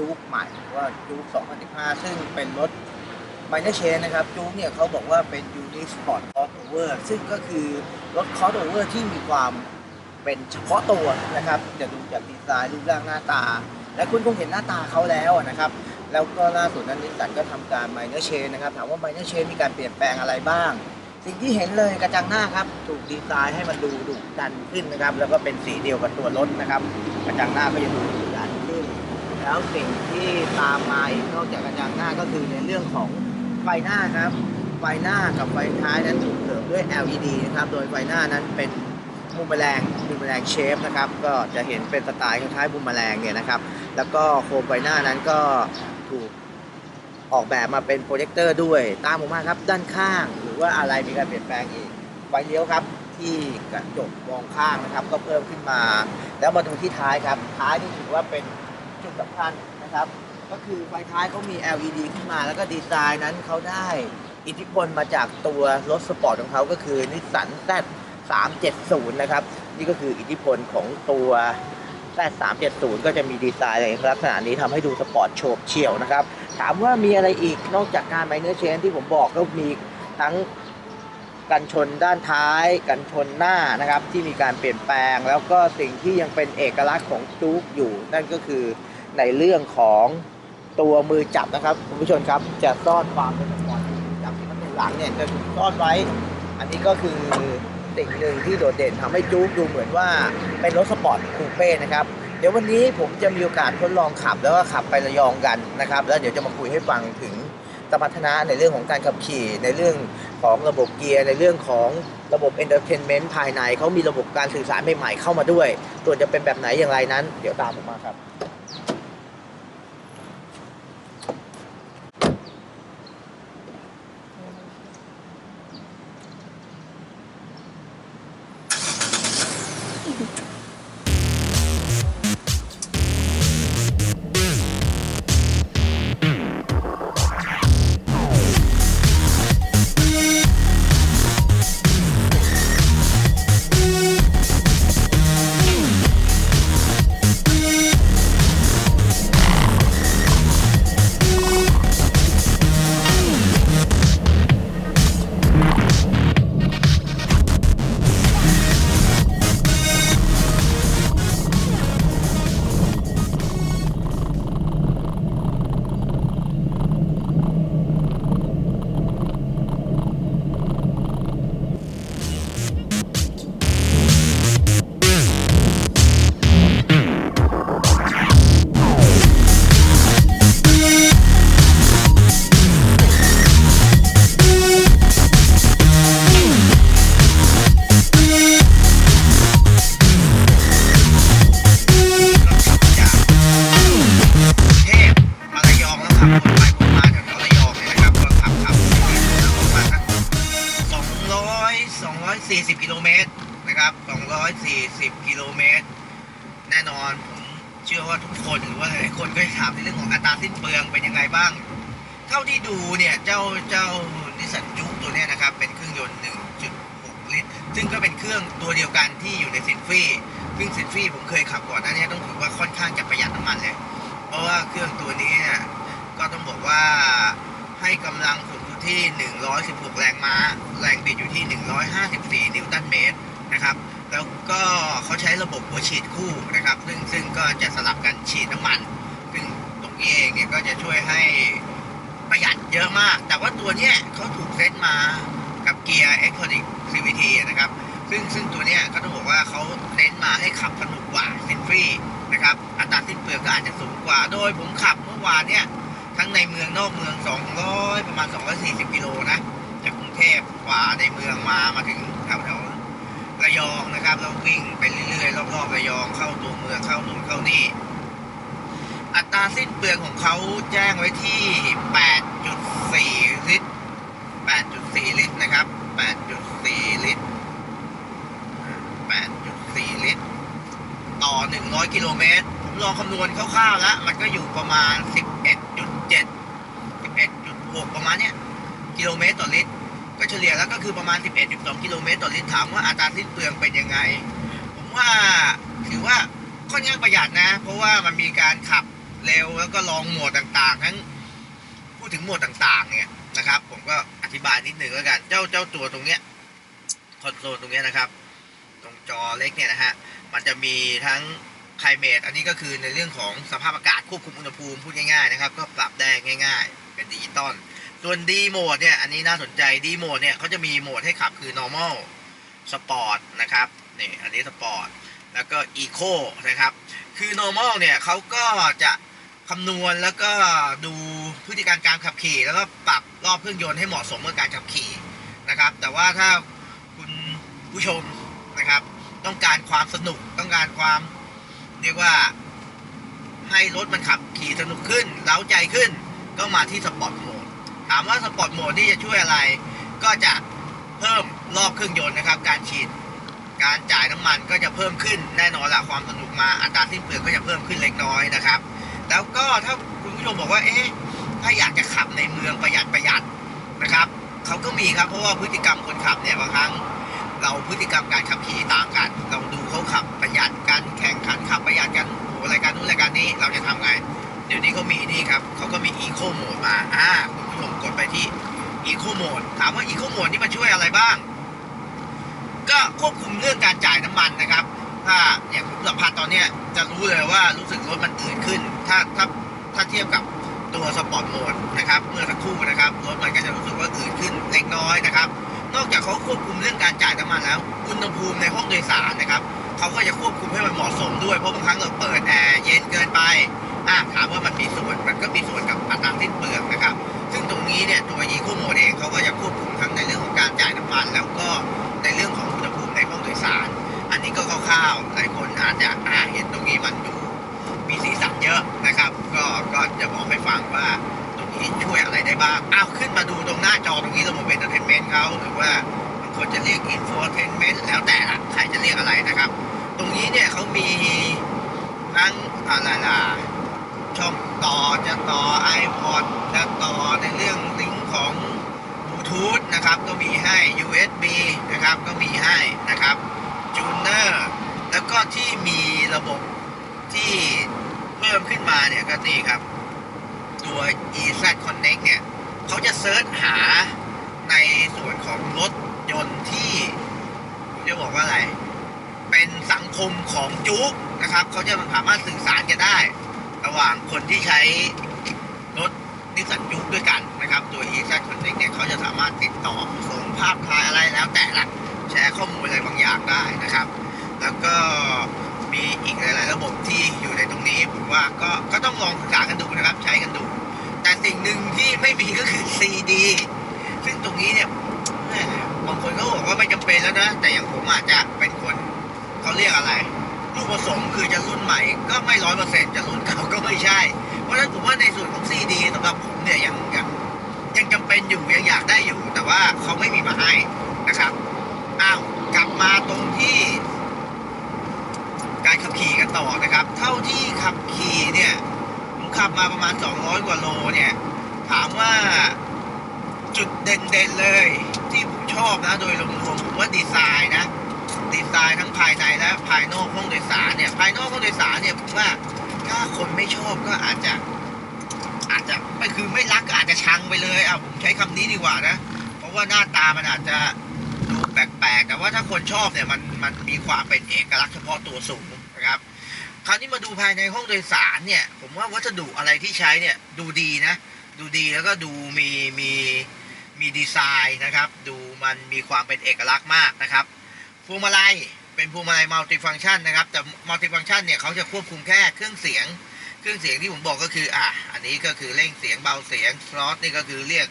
จู๊กใหม่หรือว่าจู๊ก2015 ซึ่งเป็นรถไมเนอร์เชนนะครับจู๊กเนี่ยเขาบอกว่าเป็นยูนิสปอร์ตคอร์โอเวอร์ซึ่งก็คือรถคอร์โอเวอร์ที่มีความเป็นเฉพาะตัวนะครับจะดูจากดีไซน์รูปร่างหน้าตา และคุณคงเห็นหน้าตาเขาแล้วนะครับแล้วก็ล่าสุดนั้นนิสสันก็ทำการไมเนอร์เชนนะครับถามว่าไมเนอร์เชนมีการเปลี่ยนแปลงอะไรบ้าง สิ่งที่เห็นเลยกระจังหน้าครับถูกดีไซน์ให้มันดูดุดันขึ้นนะครับ แล้วก็เป็นสีเดียวกับตัวรถนะครับ กระจังหน้าก็จะดู แล้วสิ่งที่ตามมาอีกนอกจากกระจังหน้าก็คือในเรื่องของไฟหน้าครับ ไฟหน้ากับไฟท้ายนั้นถูกเสริมด้วย LED นะครับ โดยไฟหน้านั้นเป็นมุมแมลงมุมแมลงเชฟนะครับ ก็จะเห็นเป็นสไตล์คล้ายๆมุมแมลงเนี่ยนะครับ แล้วก็โคมไฟหน้านั้นก็ถูกออกแบบมาเป็นโปรเจคเตอร์ด้วยตามผมมาครับ ด้านข้าง หรือว่าอะไรมีการเปลี่ยนแปลงอีกไฟเลี้ยวครับที่กระจกมองข้างนะครับ ก็เพิ่มขึ้นมา แล้วมาดูที่ท้ายครับ ท้ายนี่ถือว่าเป็น สำคัญนะครับ ก็คือไฟท้ายเขามี LED ขึ้นมา แล้วก็ดีไซน์นั้นเขาได้อิทธิพลมาจากตัวรถสปอร์ตของเขาก็คือนิสสัน Z 370นะครับ นี่ก็คืออิทธิพลของตัว Z370 ก็จะมีดีไซน์ในลักษณะนี้ทำให้ดูสปอร์ตโฉบเฉี่ยวนะครับ ถามว่ามีอะไรอีกนอกจากการไมเนอร์เชนที่ผมบอกก็มีทั้งกันชนด้านท้าย กันชนหน้านะครับ ที่มีการเปลี่ยนแปลง แล้วก็สิ่งที่ยังเป็นเอกลักษณ์ของจู๊กอยู่ นั่นก็คือ ในเรื่องของตัวมือจับนะครับคุณผู้ชมครับจะซ่อนความเป็นสปอร์ตมือจับที่มันเป็นหลังเนี่ยจะถูกซ่อนไว้ อันนี้ก็คือสิ่งหนึ่งที่โดดเด่นทำให้จู๊กดูเหมือนว่าเป็นรถสปอร์ตคูเป้นะครับเดี๋ยววันนี้ผมจะมีโอกาสทดลองขับแล้วก็ขับไประยองกันนะครับ แล้วเดี๋ยวจะมาคุยให้ฟังถึงสมรรถนะในเรื่องของการขับขี่ในเรื่องของระบบเกียร์ในเรื่องของระบบเอนเตอร์เทนเมนต์ภายในเขามีระบบการสื่อสารใหม่ๆเข้ามาด้วยส่วนจะเป็นแบบไหนอย่างไรนั้น เดี๋ยวตามผมมาครับ รื่องตัวเดียวกันที่อยู่ในซินฟรีซึ่งซินฟรีผมเคยขับก่อนหน้านี้ต้องถือว่าค่อนข้างจะประหยัดน้ำมันเลย เพราะว่าเครื่องตัวนี้เนี่ยก็ต้องบอกว่าให้กำลังสูงสุดที่ 116 แรงม้า แรงบิดอยู่ที่ 154 นิวตันเมตรนะครับ แล้วก็เขาใช้ระบบหัวฉีดคู่นะครับ ซึ่งซึ่งก็จะสลับกันฉีดน้ำมัน ซึ่งตรงนี้เองเนี่ยก็จะช่วยให้ประหยัดเยอะมาก แต่ว่าตัวเนี้ยเขาถูกเซตมากับเกียร์ e l e c t r o n i c CVT นะครับ ซึ่งซึ่งตัวเนี้ยก็ต้องบอกว่าเขาเน้นมาให้ขับสนุกกว่าซินฟรีนะครับอัตราสิ้นเปลืองก็อาจจะสูงกว่า โดยผมขับเมื่อวานเนี่ยทั้งในเมืองนอกเมือง 200 ประมาณ 240 กิโลนะจากกรุงเทพกว่าในเมืองมามาถึงแถวแถวระยองนะครับแล้ววิ่งไปเรื่อยๆรอบๆระยองเข้าตัวเมืองเข้านู่นเข้านี่อัตราสิ้นเปลืองของเขาแจ้งไว้ที่ 8.4 ลิตร 8.4 ลิตรนะครับ 8.4 ลิตร 8.4 ลิตร ต่อ 100 กิโลเมตรผมลองคำนวณคร่าวๆแล้ว มันก็อยู่ประมาณ 11.7 11.6 ประมาณเนี้ยกิโลเมตรต่อลิตร ก็เฉลี่ยแล้วก็คือประมาณ 11.2 กิโลเมตรต่อลิตร ถามว่าอัตราสิ้นเปลืองเป็นยังไง ผมว่าถือว่าค่อนข้างประหยัดนะ เพราะว่ามันมีการขับเร็วแล้วก็ลองโหมดต่างๆ ทั้งพูดถึงโหมดต่างๆ เนี่ยนะครับ ผมก็อธิบายนิดหนึ่งแล้วกัน เจ้าเจ้าตัวตรงเนี้ยคอนโซลตรงเนี้ยนะครับ ตรงจอเล็กเนี่ยนะฮะ มันจะมีทั้งไคลเมตอันนี้ก็คือในเรื่องของสภาพอากาศควบคุมอุณหภูมิพูดง่ายๆนะครับก็ปรับได้ง่าย ๆ เป็นดิจิตอลส่วน D โหมดเนี่ยอันนี้น่าสนใจ D โหมดเนี่ยเขาจะมีโหมดให้ขับคือ normal sport นะครับนี่อันนี้ sport แล้วก็ eco นะครับคือ normal เนี่ยเขาก็จะคำนวณแล้วก็ดูพฤติการการขับขี่ แล้วก็ปรับรอบเครื่องยนต์ให้เหมาะสมกับการขับขี่นะครับ แต่ว่าถ้าคุณผู้ชมนะครับ ต้องการความสนุกต้องการความเรียกว่า ให้รถมันขับขี่สนุกขึ้น เล้าใจขึ้น ก็มาที่สปอร์ตโหมดถามว่าสปอร์ตโหมดนี่จะช่วยอะไร ก็จะเพิ่มรอบเครื่องยนต์นะครับ การฉีดการจ่ายน้ำมันก็จะเพิ่มขึ้นแน่นอนละความสนุกมาอัตราสิ้นเปลืองก็จะเพิ่มขึ้นเล็กน้อยนะครับ แล้วก็ถ้าคุณผู้ชมบอกว่าเอ๊ะถ้าอยากจะขับในเมืองประหยัดประหยัดนะครับเขาก็มีครับเพราะว่าพฤติกรรมคนขับเนี่ยบางครั้ง เราพฤติกรรมการขับขี่ต่างกัน เราดูเขาขับประหยัดกันแข่งขันขับประหยัดกันโอ้รายการนู้นรายการนี้เราจะทำไง เดี๋ยวนี้เขามีนี่ครับเขาก็มีอีโคโหมดมาอ่าคุณผู้ชมกดไปที่อีโคโหมดถามว่าอีโคโหมดนี่มันช่วยอะไรบ้าง ก็ควบคุมเรื่องการจ่ายน้ำมันนะครับ ถ้าอย่างผมสัมผัสตอนเนี้ยจะรู้เลยว่ารู้สึกรถมันอืดขึ้น ถ้าถ้าถ้าเทียบกับตัวสปอร์ตโหมดนะครับเมื่อสักครู่นะครับรถมันก็จะรู้สึกว่าอืดขึ้นเล็กน้อยนะครับ นอกจากเขาควบคุมเรื่องการจ่ายน้ำมันแล้ว อุณหภูมิในห้องโดยสารนะครับเขาก็จะควบคุมให้มันเหมาะสมด้วยเพราะบางครั้งเราเปิดแอร์เย็นเกินไปอะถามว่ามันมีส่วนมันก็มีส่วนกับอัตราสิ้นเปลืองนะครับ ซึ่งตรงนี้เนี่ยตัว e c o Mode เองเขาก็จะควบคุมทั้งในเรื่องของการจ่ายน้ำมัน แล้วก็ในเรื่องของอุณหภูมิในห้องโดยสาร อันนี้ก็คร่าวๆหลายคนอาจจะอ่าเห็นตรงนี้มันดูมีสีสันเยอะนะครับ ก็ก็จะบอกให้ฟังว่า ตรงนี้ช่วยอะไรได้บ้าง อ้าวขึ้นมาดูตรงหน้าจอตรงนี้ระบบเอนเตอร์เทนเมนต์เขาหรือว่าบางคนจะเรียกอินโฟเทนเมนต์แล้วแต่ละใครจะเรียกอะไรนะครับ ตรงนี้เนี่ยเขามีทั้งอะไรล่ะช่องต่อจะต่อ iPod จะต่อในเรื่องลิงก์ของบลูทูธนะครับก็มีให้ USB นะครับก็มีให้นะครับจูเนอร์แล้วก็ที่มีระบบที่เพิ่มขึ้นมาเนี่ยก็นี่ครับ ตัว EZ Connect เนี่ยเขาจะเซิร์ชหาในส่วนของรถยนต์ที่ผมจะบอกว่าอะไร เป็นสังคมของจุกนะครับเขาจะสามารถสื่อสารกันได้ ระหว่างคนที่ใช้รถนิสสันยุคด้วยกันนะครับตัว e z Connect เนี่ยเขาจะสามารถติดต่อส่งภาพถ่ายอะไรแล้วแต่ละแชร์ข้อมูลอะไรบางอย่างได้นะครับ แล้วก็ มีอีกหลาย ๆ ระบบที่อยู่ในตรงนี้ผมว่าก็ก็ต้องลองศึกษากันดูนะครับใช้กันดู แต่สิ่งหนึ่งที่ไม่มีก็คือ CD ซึ่งตรงนี้เนี่ยบางคนเขาบอกว่าไม่จำเป็นแล้วนะ แต่อย่างผมอาจจะเป็นคนเขาเรียกอะไรลูกผสมคือจะรุ่นใหม่ก็ไม่ร้อยเปอร์เซ็นต์จะรุ่นเก่าก็ไม่ใช่ เพราะฉะนั้นผมว่าในส่วนของซีดีสำหรับผมเนี่ยยังยังยังจำเป็นอยู่ยังอยากได้อยู่ แต่ว่าเขาไม่มีมาให้นะครับอ้าวกลับมาตรงที่ การขับขี่กันต่อนะครับ เท่าที่ขับขี่เนี่ยผมขับมาประมาณ 200 กว่าโลเนี่ย ถามว่าจุดเด่นๆเลย ที่ผมชอบนะโดยรวมผมว่าดีไซน์นะดีไซน์ทั้งภายในและภายนอกห้องโดยสารเนี่ยภายนอกห้องโดยสารเนี่ยผมว่าถ้าคนไม่ชอบก็อาจจะอาจจะไม่คือไม่รักก็อาจจะชังไปเลยอะผมใช้คำนี้ดีกว่านะ เพราะว่าหน้าตามันอาจจะดูแปลกๆแต่ว่าถ้าคนชอบเนี่ยมันมันมีความเป็นเอกลักษณ์เฉพาะตัวสูง คราวนี้มาดูภายในห้องโดยสารเนี่ย ผมว่าวัสดุอะไรที่ใช้เนี่ยดูดีนะ ดูดีแล้วก็ดูมีมีมีดีไซน์นะครับ ดูมันมีความเป็นเอกลักษณ์มากนะครับพวงมาลัยเป็นพวงมาลัยมัลติฟังชันนะครับ แต่มัลติฟังชันเนี่ยเขาจะควบคุมแค่เครื่องเสียง เครื่องเสียงที่ผมบอกก็คืออะอันนี้ก็คือเร่งเสียงเบาเสียงสล็อตนี่ก็คือเรียก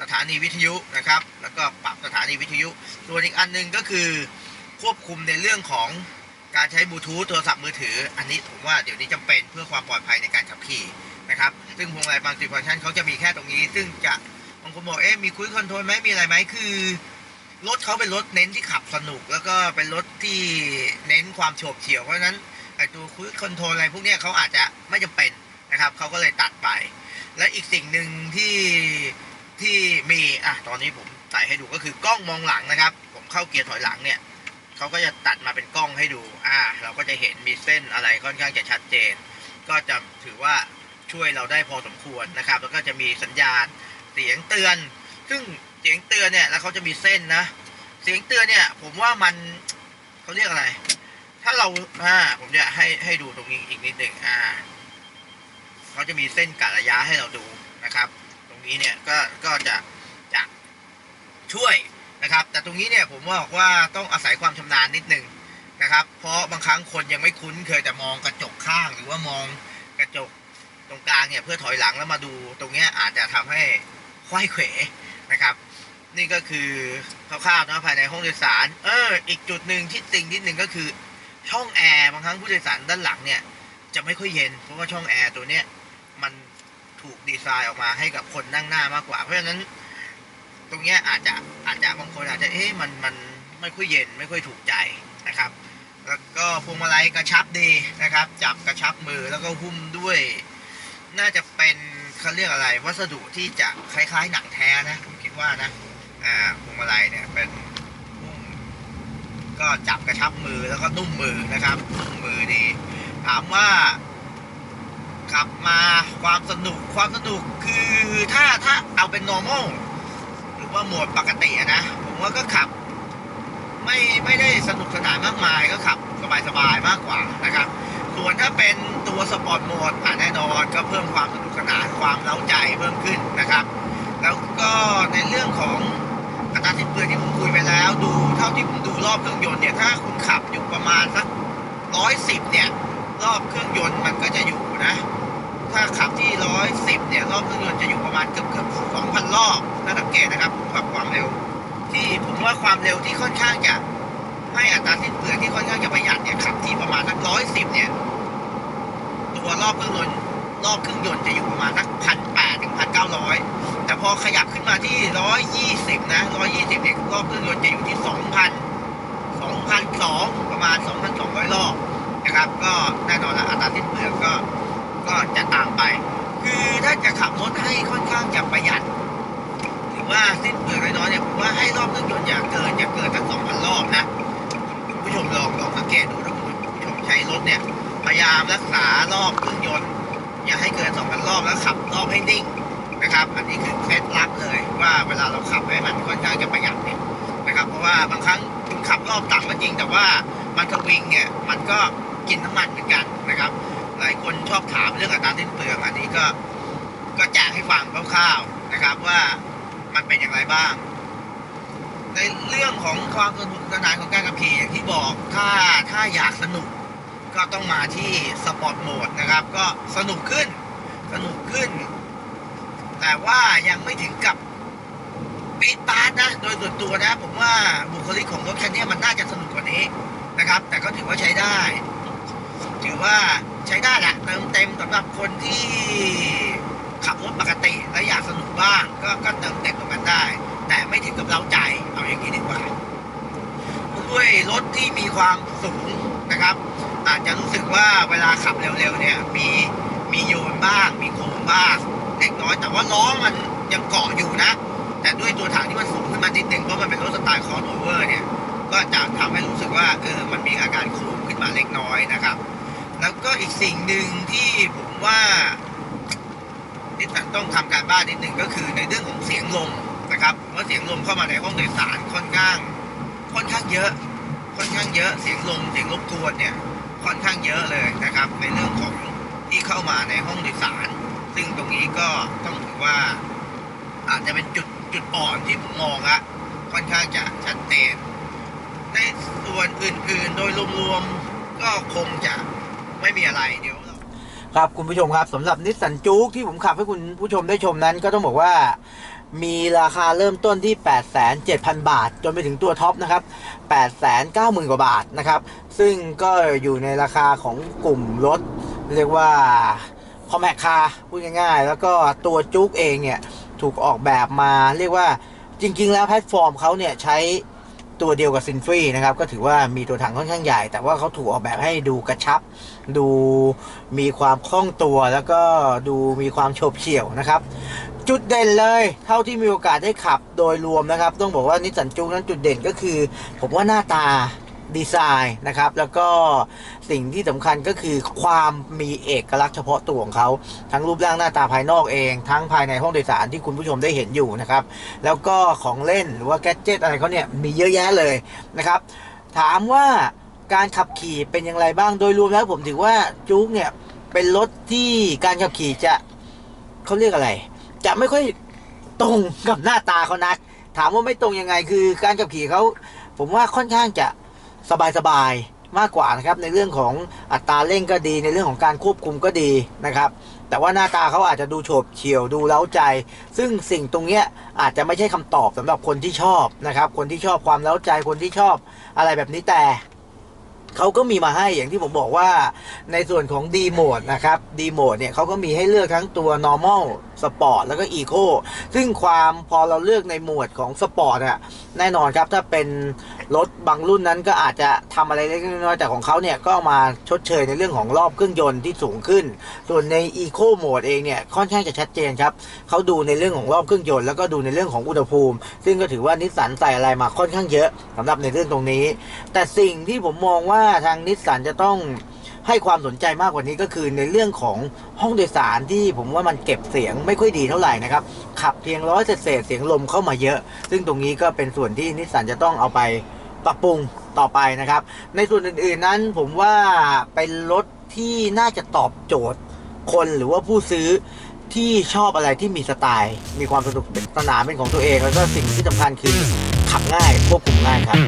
สถานีวิทยุนะครับ แล้วก็ปรับสถานีวิทยุ ส่วนอีกอันหนึงก็คือควบคุมในเรื่องของ การใช้บลูทูธโทรศัพท์มือถือ อันนี้ผมว่าเดี๋ยวนี้จำเป็นเพื่อความปลอดภัยในการขับขี่นะครับ ซึ่งพวงมาลัยมัลติฟัง c t ชันเขาจะมีแค่ตรงนี้ ซึ่งจะบางคนบอกเอ๊ะมีคุยคอนโทรลไหมมีอะไรไหมคือรถเขาเป็นรถเน้นที่ขับสนุก แล้วก็เป็นรถที่เน้นความโฉบเฉี่ยวเพราะฉะนั้นไอ้ตัวคุยคอนโทรลอะไรพวกนี้เขาอาจจะไม่จำเป็นนะครับเขาก็เลยตัดไป และอีกสิ่งหนึ่งที่ที่มีอะตอนนี้ผมใส่ให้ดูก็คือกล้องมองหลังนะครับ ผมเข้าเกียร์ถอยหลังเนี่ย เขาก็จะตัดมาเป็นกล้องให้ดู อ่า เราก็จะเห็นมีเส้นอะไรค่อนข้างจะชัดเจน ก็จะถือว่าช่วยเราได้พอสมควรนะครับ แล้วก็จะมีสัญญาณเสียงเตือน ซึ่งเสียงเตือนเนี่ยแล้วเขาจะมีเส้นนะ เสียงเตือนเนี่ย ผมว่ามันเขาเรียกอะไร ถ้าเรา อ่า ผมจะให้ให้ดูตรงนี้อีกนิดหนึ่งอ่าเขาจะมีเส้นกะระยะให้เราดูนะครับ ตรงนี้เนี่ยก็ก็จะจะช่วย ต่ตรงนี้เนี่ยผมว่าบอกว่าต้องอาศัยความชำนาญนิดนึงนะครับ เพราะบางครั้งคนยังไม่คุ้นเคยแต่มองกระจกข้างหรือว่ามองกระจกตรงกลางเนี่ยเพื่อถอยหลังแล้วมาดูตรงเนี้ยอาจจะทำให้ควายเขวนะครับ นี่ก็คือคร่าวๆนะภายในห้องโดยสาร เออ อีกจุดหนึ่งที่ติงนิดหนึ่งก็คือช่องแอร์บางครั้งผู้โดยสารด้านหลังเนี่ยจะไม่ค่อยเย็นเพราะว่าช่องแอร์ตัวเนี้ยมันถูกดีไซน์ออกมาให้กับคนนั่งหน้ามากกว่า เพราะฉะนั้น ตรงเนี้ยอาจจะอาจจะบางคนอาจจะเอ๊ะมันมันไม่ค่อยเย็นไม่ค่อยถูกใจนะครับ แล้วก็พวงมาลัยกระชับดีนะครับ จับกระชับมือแล้วก็หุ้มด้วย น่าจะเป็นเขาเรียกอะไร วัสดุที่จะคล้ายๆ หนังแท้นะผมคิดว่านะอ่าพวงมาลัยเนี่ยเป็นหุ้มก็จับกระชับมือแล้วก็นุ่มมือนะครับนุ่มมือดี ถามว่าขับมาความสนุกความสนุกคือถ้าถ้าเอาเป็น normal ว่าโหมดปกตินะผมว่าก็ขับ ไม่ไม่ได้สนุกสนานมากมายก็ขับสบายๆมากกว่านะครับ ส่วนถ้าเป็นตัวสปอร์ตโหมดอะแน่นอนก็เพิ่มความสนุกสนานความเล้าใจเพิ่มขึ้นนะครับ แล้วก็ในเรื่องของอัตราสิ้นเปลือที่ผมคุยไปแล้ว ดูเท่าที่ผมดูรอบเครื่องยนต์เนี่ยถ้าคุณขับอยู่ประมาณสักร้อยสิบเนี่ยรอบเครื่องยนต์มันก็จะอยู่นะ ถ้าขับที่ร้อยสิบเนี่ยรอบเครื่องยนต์จะอยู่ประมาณเกือบเกือบสองพันรอบ ถ้าสังเกตนะครับกับความเร็ว ที่ผมว่าความเร็วที่ค่อนข้างจะให้อัตราสิ้นเปลืองที่ค่อนข้างจะประหยัดเนี่ยขับที่ประมาณสักร้อยสิบเนี่ยตัวรอบเครื่องยนต์รอบเครื่องยนต์จะอยู่ประมาณสักพันแปดถึงพันเก้าร้อยแต่พอขยับขึ้นมาที่ร้อยยี่สิบนะร้อยยี่สิบเนี่ยรอบเครื่องยนต์จะอยู่ที่สองพันสองพันสองประมาณสองพันสองร้อยรอบนะครับ ก็แน่นอนละอัตราสิ้นเปลืองก็ก็จะตามไป คือถ้าจะขับรถให้ค่อนข้างจะประหยัด รือว่าสิ้นเปลืองน้อยๆเนี่ยผมว่าให้รอบเครื่องยนต์อย่าเกินอย่าเกินสักสองพันรอบนะคุณผู้ชมลองลองสังเกตดูถ้าคุณผู้ชมใช้รถเนี่ยพยายามรักษารอบเครื่องยนต์ อย่าให้เกิน2,000รอบแล้วขับรอบให้นิ่งนะครับ อันนี้คือเคล็ดลับเลยว่าเวลาเราขับให้มันค่อนข้างจะประหยัดเนี่ยนะครับ เพราะว่าบางครั้งคุณขับรอบต่ำก็จริง แต่ว่ามันสวิงเนี่ยมันก็กินน้ำมันเหมือนกันนะครับ หลายคนชอบถามเรื่องอัตราสิ้นเปลืองอันนี้ก็ก็แจ้งให้ฟังคร่าวๆนะครับว่า มันเป็นอย่างไรบ้าง ในเรื่องของความสนุกสนานของการขับขี่อย่างที่บอกถ้าถ้าอยากสนุกก็ต้องมาที่สปอร์ตโหมดนะครับ ก็สนุกขึ้น สนุกขึ้น แต่ว่ายังไม่ถึงกับปีดปาร์ตนะ โดยส่วนตัวนะ ผมว่าบุคลิกของรถคันนี้มันน่าจะสนุกกว่านี้นะครับ แต่ก็ถือว่าใช้ได้ ถือว่าใช้ได้แหละเติมเต็มสำหรับคนที่ ขับรถปกติและอยากสนุกบ้างก็ก็เติมเต็มตรงนั้นได้ แต่ไม่ถึงกับเล้าใจเอาอย่างนี้ดีกว่าด้วยรถที่มีความสูงนะครับ อาจจะรู้สึกว่าเวลาขับเร็วๆเนี่ยมีมีโยนบ้าง มีโค้งบ้างเล็กน้อยแต่ว่าล้อมันยังเกาะอยู่นะ แต่ด้วยตัวถังที่มันสูงขึ้นมานิดนึงเพราะมันเป็นรถสไตล์คอร์สโอเวอร์เนี่ยก็จะทำให้รู้สึกว่าเออมันมีอาการโค้งขึ้นมาเล็กน้อยนะครับ แล้วก็อีกสิ่งหนึ่งที่ผมว่า นิสสันต้องทำการบ้านนิดหนึ่งก็คือในเรื่องของเสียงลมนะครับเพราะเสียงลมเข้ามาในห้องโดยสารค่อนข้าง ค่อนข้างเยอะ ค่อนข้างเยอะเสียงลมเสียงรบกวนเนี่ยค่อนข้างเยอะเลยนะครับ ในเรื่องของที่เข้ามาในห้องโดยสาร ซึ่งตรงนี้ก็ต้องถือว่า อาจจะเป็นจุดจุดอ่อนที่ผมมองละค่อนข้างจะชัดเจน ในส่วนอื่นๆ โดยรวมๆก็คงจะไม่มีอะไรเดี๋ยว ครับคุณผู้ชมครับสำหรับนิสสันจู๊กที่ผมขับให้คุณผู้ชมได้ชมนั้น ก็ต้องบอกว่ามีราคาเริ่มต้นที่ 8,700 บาท จนไปถึงตัวท็อปนะครับ 890,000 กว่าบาทนะครับ ซึ่งก็อยู่ในราคาของกลุ่มรถ เรียกว่าคอมแพคคาพูดง่ายๆ แล้วก็ตัวจุ๊กเองเนี่ย ถูกออกแบบมาเรียกว่าจริง ๆ แล้วแพลตฟอร์มเขาเนี่ย ใช้ ตัวเดียวกับซินฟรีนะครับก็ถือว่ามีตัวถังค่อนข้างใหญ่ แต่ว่าเขาถูกออกแบบให้ดูกระชับ ดูมีความคล่องตัวแล้วก็ดูมีความโฉบเฉี่ยวนะครับ จุดเด่นเลยเท่าที่มีโอกาสได้ขับโดยรวมนะครับ ต้องบอกว่านิสสันจุงนั้นจุดเด่นก็คือ ผมว่าหน้าตา ดีไซน์นะครับ แล้วก็สิ่งที่สำคัญก็คือความมีเอกลักษณ์เฉพาะตัวของเขา ทั้งรูปร่างหน้าตาภายนอกเอง ทั้งภายในห้องโดยสารที่คุณผู้ชมได้เห็นอยู่นะครับ แล้วก็ของเล่นหรือว่าแกดเจิตอะไรเขาเนี่ยมีเยอะแยะเลยนะครับ ถามว่าการขับขี่เป็นอย่างไรบ้างโดยรวมแล้วผมถือว่าจุ๊กเนี่ยเป็นรถที่การขับขี่จะเขาเรียกอะไร จะไม่ค่อยตรงกับหน้าตาเขานัก ถามว่าไม่ตรงยังไงคือการขับขี่เขา ผมว่าค่อนข้างจะ สบายๆมากกว่านะครับในเรื่องของอัตราเร่งก็ดีในเรื่องของการควบคุมก็ดีนะครับ แต่ว่าหน้าตาเขาอาจจะดูโฉบเฉี่ยวดูเล้าใจ ซึ่งสิ่งตรงเนี้ยอาจจะไม่ใช่คำตอบสำหรับคนที่ชอบนะครับ คนที่ชอบความเล้าใจคนที่ชอบอะไรแบบนี้แต่เขาก็มีมาให้อย่างที่ผมบอกว่าในส่วนของ D mode นะครับ D mode เนี่ยเขาก็มีให้เลือกทั้งตัว normal sport แล้วก็ eco ซึ่งความพอเราเลือกในหมวดของ sport อะแน่นอนครับถ้าเป็นรถบางรุ่นนั้นก็อาจจะทำอะไรเล็กน้อยแต่ของเขาเนี่ยก็มาชดเชยในเรื่องของรอบเครื่องยนต์ที่สูงขึ้น ส่วนใน eco mode เองเนี่ยค่อนข้างจะชัดเจนครับเขาดูในเรื่องของรอบเครื่องยนต์แล้วก็ดูในเรื่องของอุณหภูมิ ซึ่งก็ถือว่านิสสันใส่อะไรมาค่อนข้างเยอะสำหรับในเรื่องตรงนี้ แต่สิ่งที่ผมมองว่าทางนิสสันจะต้อง ให้ความสนใจมากกว่านี้ก็คือในเรื่องของห้องโดยสารที่ผมว่ามันเก็บเสียงไม่ค่อยดีเท่าไหร่นะครับ ขับเพียงร้อยเศษเสียงลมเข้ามาเยอะ ซึ่งตรงนี้ก็เป็นส่วนที่นิสสันจะต้องเอาไปปรับปรุงต่อไปนะครับ ในส่วนอื่นๆนั้นผมว่าเป็นรถที่น่าจะตอบโจทย์คนหรือว่าผู้ซื้อที่ชอบอะไรที่มีสไตล์ มีความสนุกเป็นสนานเป็นของตัวเอง แล้วก็สิ่งที่สำคัญคือขับง่ายควบคุมง่ายครับ